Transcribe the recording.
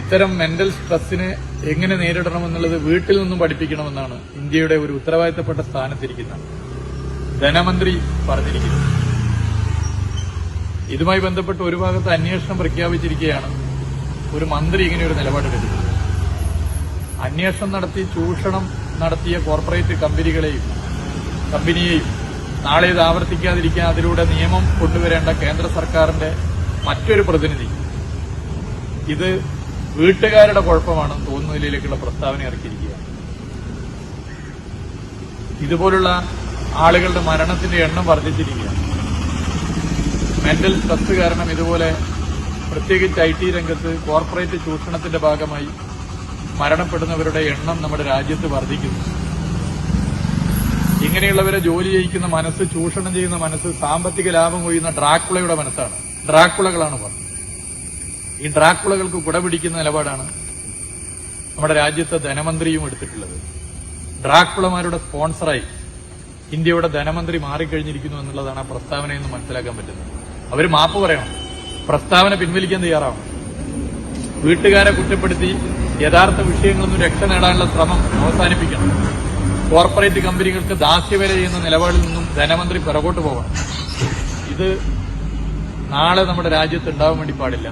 ഇത്തരം മെന്റൽ സ്ട്രെസ്സിനെ എങ്ങനെ നേരിടണമെന്നുള്ളത് വീട്ടിൽ നിന്നും പഠിപ്പിക്കണമെന്നാണ് ഇന്ത്യയുടെ ഒരു ഉത്തരവാദിത്തപ്പെട്ട സ്ഥാനത്തിരിക്കുന്ന ധനമന്ത്രി പറഞ്ഞിരിക്കുന്നത്. ഇതുമായി ബന്ധപ്പെട്ട് ഒരു ഭാഗത്ത് അന്വേഷണം പ്രഖ്യാപിച്ചിരിക്കുകയാണ് ഒരു മന്ത്രി ഇങ്ങനെ ഒരു നിലപാടെടുക്കുന്നത് അന്വേഷണം നടത്തി ചൂഷണം നടത്തിയ കോർപ്പറേറ്റ് കമ്പനികളെയും കമ്പനിയെയും നാളെ ഇത് ആവർത്തിക്കാതിരിക്കാൻ അതിലൂടെ നിയമം കൊണ്ടുവരേണ്ട കേന്ദ്ര സർക്കാരിന്റെ മറ്റൊരു പ്രതിനിധി. ഇത് വീട്ടുകാരുടെ കുഴപ്പമാണെന്ന് തോന്നുന്ന നിലയിലേക്കുള്ള പ്രസ്താവന ഇറക്കിയിരിക്കുക. ഇതുപോലുള്ള ആളുകളുടെ മരണത്തിന്റെ എണ്ണം വർദ്ധിച്ചിരിക്കുക. മെന്റൽ സ്ട്രെസ് കാരണം ഇതുപോലെ പ്രത്യേകിച്ച് ഐ ടി രംഗത്ത് കോർപ്പറേറ്റ് ചൂഷണത്തിന്റെ ഭാഗമായി മരണപ്പെടുന്നവരുടെ എണ്ണം നമ്മുടെ രാജ്യത്ത് വർദ്ധിക്കുന്നു. ഇങ്ങനെയുള്ളവരെ ജോലി ചെയ്യിക്കുന്ന മനസ്സ് ചൂഷണം ചെയ്യുന്ന മനസ്സ് സാമ്പത്തിക ലാഭം കൊയ്യുന്ന ഡ്രാക്കുളയുടെ മനസ്സാണ്. ഡ്രാക്കുളകളാണ് പറഞ്ഞത്. ഈ ഡ്രാക്കുളകൾക്ക് കുടപിടിക്കുന്ന നിലപാടാണ് നമ്മുടെ രാജ്യത്തെ ധനമന്ത്രിയും എടുത്തിട്ടുള്ളത്. ഡ്രാക്കുളമാരുടെ സ്പോൺസറായി ഇന്ത്യയുടെ ധനമന്ത്രി മാറിക്കഴിഞ്ഞിരിക്കുന്നു എന്നുള്ളതാണ് ആ പ്രസ്താവനയെന്ന് മനസ്സിലാക്കാൻ പറ്റുന്നത്. അവർ മാപ്പ് പറയണം. പ്രസ്താവന പിൻവലിക്കാൻ തയ്യാറാവണം. വീട്ടുകാരെ കുറ്റപ്പെടുത്തി യഥാർത്ഥ വിഷയങ്ങളൊന്നും രക്ഷ നേടാനുള്ള ശ്രമം അവസാനിപ്പിക്കണം. കോർപ്പറേറ്റ് കമ്പനികൾക്ക് ദാസ്യവേല ചെയ്യുന്ന നിലപാടിൽ നിന്നും ധനമന്ത്രി പിറകോട്ട് പോകണം. ഇത് നാളെ നമ്മുടെ രാജ്യത്ത് ഉണ്ടാവാൻ വേണ്ടി പാടില്ല.